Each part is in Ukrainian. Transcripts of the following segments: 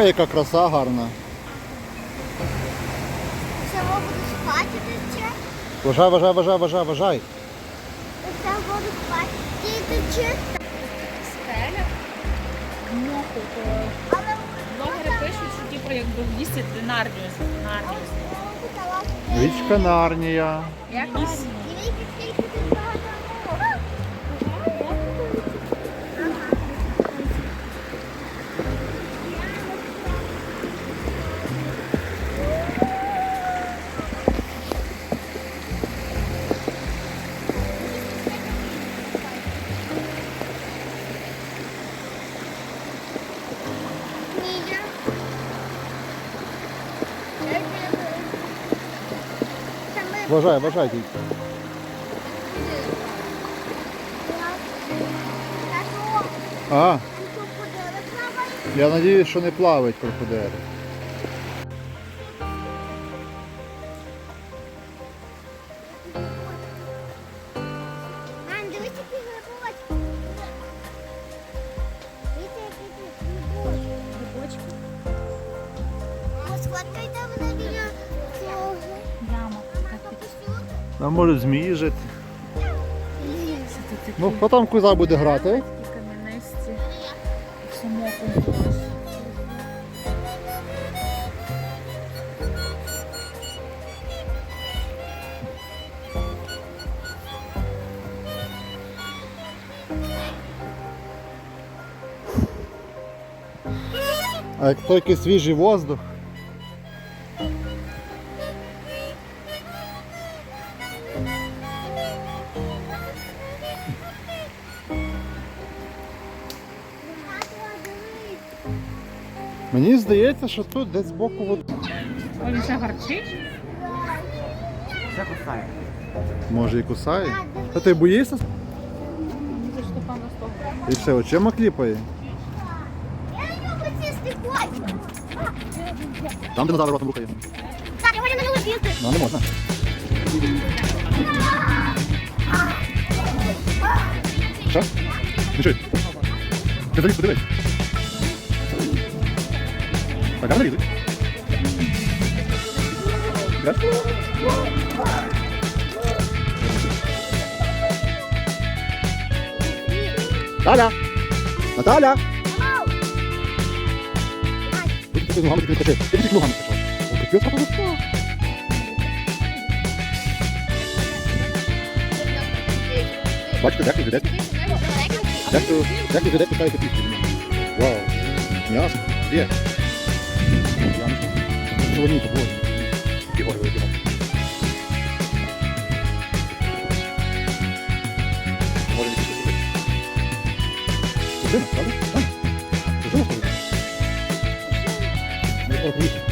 Ой, яка краса гарна. Це воду спати тече. Вважай, вважай, вважай, вважай, вважай. Це воду спати тече. Скеля. Моху, блогери пишуть, що типу якби в лісі Нарніус. Нарніус. Річка Нарнія. Якось. Дивіться, Вважай, вважай тільки. А, я надіюсь, що не плавають крокодили. Сфоткайте мене біля цього. Яма. Нам можуть змії жити. Ну, потім коза буде грати. Кам'янисті. Самоку. А як тільки свіжий воздух. Здається, що тут десь збоку води. Ой, він ще гарчить. Може і кусає. Та ти боїшся? Це ж. І все, очима кліпає. Я. Там динозавр ротом рухає. Так, я хочу на нього бігти. Ну, не можна. Що? Ну що? Ти подивись. Гарно лізуть. Граш? Наталя! Наталя! Ти тільки ногами. Ти. Бачите, дехто вже. Дехто, дехто вже десь ставити пісню. Вау. М'ясо. Є. Солоніто, боже. Які гори великі. Може, не пішло сюди. Сюди, правда? Так. Сюди, сюди. О, привіт. Добре,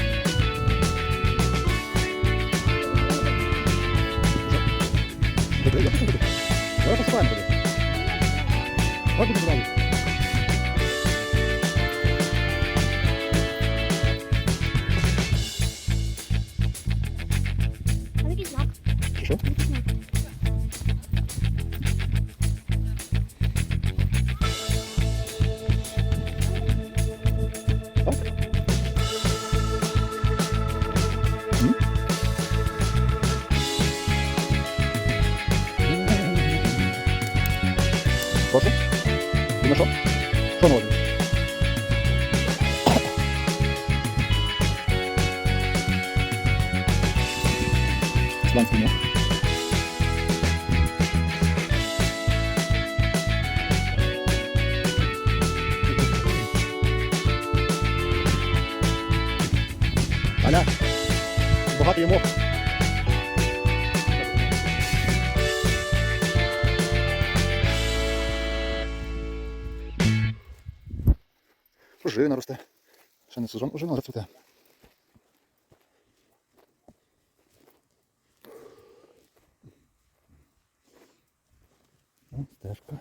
Прошу? Ти на що? Що можеш? Ісландський мох. Аля, багато є Ожина росте. Ще не сезон ожина, але цвіте. Стежка.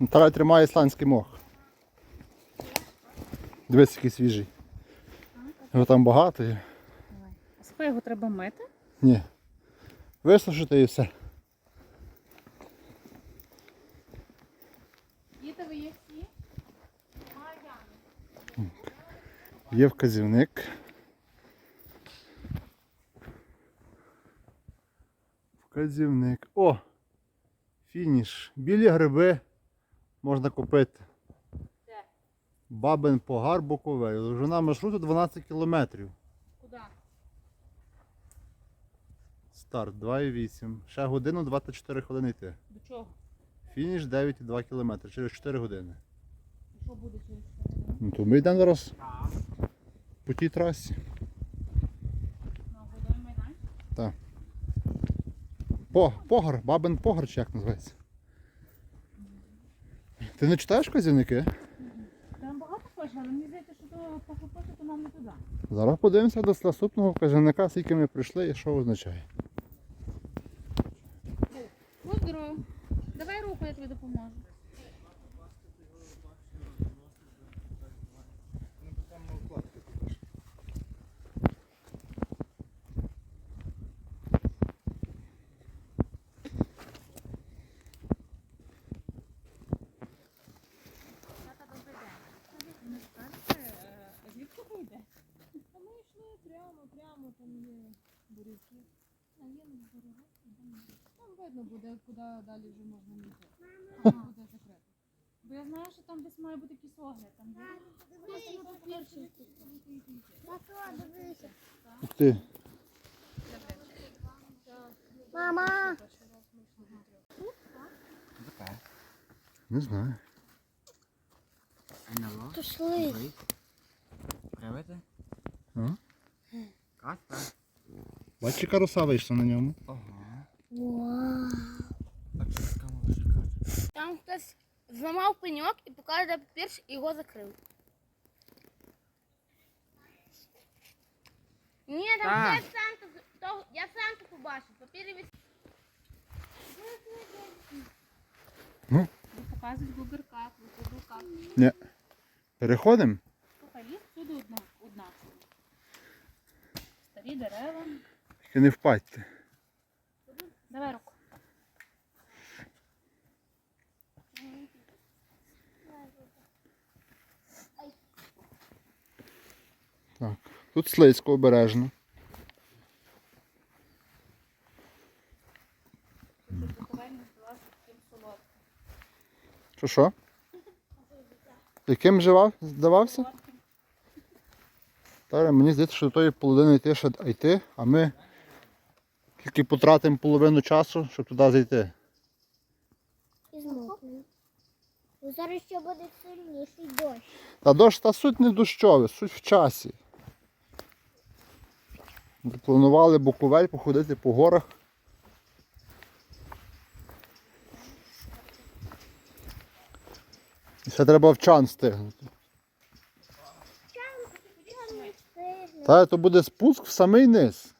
Наталя тримає ісландський мох. Дивись, який свіжий. Його там багато є. А скільки його треба мити? Ні. Висушити і все. Діти ви є всі? Є вказівник. Вказівник. О! Фініш. Білі гриби можна купити. Де? Бабин Погар Буковель. Довжина маршруту 12 кілометрів. Куди? Старт 2,8. Ще годину 24 хвилини йти. До чого? Фініш 9,2 кілометри через 4 години. І що буде через 4 години? Ну то ми йдемо зараз по тій трасі. На годовий майданчик? По, погар, бабин погар чи як називається? Ти не читаєш казівники? Там багато пише, але мені здається, що то похопити, то нам не туди. Зараз подивимося до наступного казівника, скільки ми прийшли і що означає. Будь здоров. Давай руку, я тобі допоможу. Звідки ви йде? А ми йшли прямо, прямо, там є буряки. А є на дорога. Там видно буде, куди далі вже можна. Там буде закрито. Бо я знаю, що там десь має бути якийсь огляд. Там дивися. Ух ти. Мама. Не знаю. НЛО? Пішли. Привити? А? Каспер? Бачиш, яка роса вийшла на ньому. Ого. Вау. Там хтось зламав пеньок і показав де папір і його закрив. Ні, там Так. хтось Санту, то, я Санту побачив, папір від... Ви показують Google Cup, Google Cup. Ні. Переходимо? Слухай, ліс всюди одна. Старі дерева. Тільки не впадьте. Давай руку. Так. Тут слизько обережно. Що що? Яким живав, здавався? Та мені здається, що до тої половини йти ще йти, а ми тільки потратимо половину часу, щоб туди зайти. І змокне. Зараз ще буде сильніший дощ. Та дощ та суть не дощовий, суть в часі. Планували Буковель походити по горах. І ще треба в чан встигнути. Та то буде спуск в самий низ.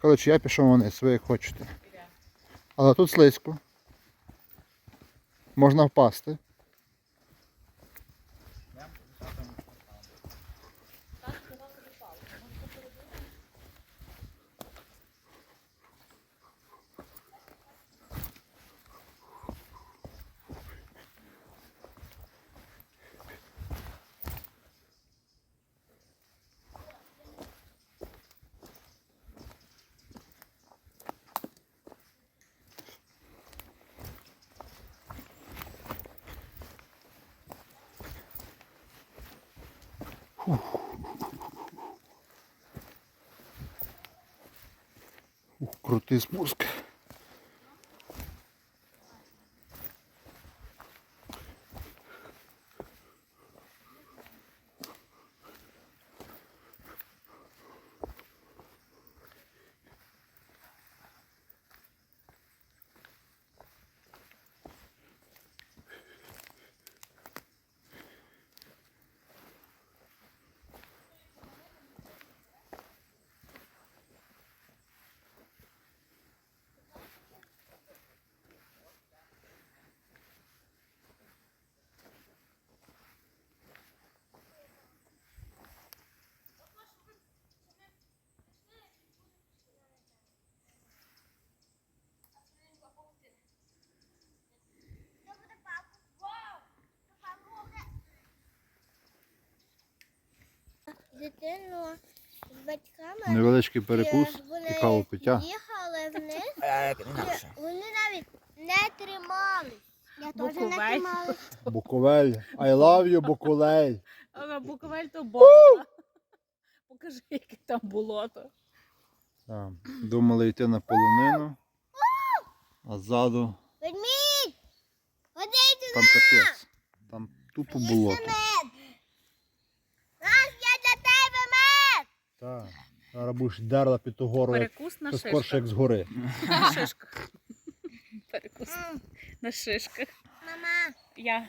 Коротше, я пішов вниз, ви як хочете. Але тут слизько. Можна впасти. Ух, крутий спуск. Дитину з батьками. Невеличкий перекус і вони каву пиття. їхали вниз, Е, і вони навіть не тримались. Я теж не Буковель. трималась. Буковель. I love you, Буковель. А Буковель то бомба. Покажи, яке там болото. Так, Думали йти на полонину, а ззаду Ведмідь! Ходіть там капець. Там тупо болото. Так. Зараз будеш дерла під ту гору, як Перекус на то скорше шишках. як згори. На шишках. Перекус на шишках. Мама, Я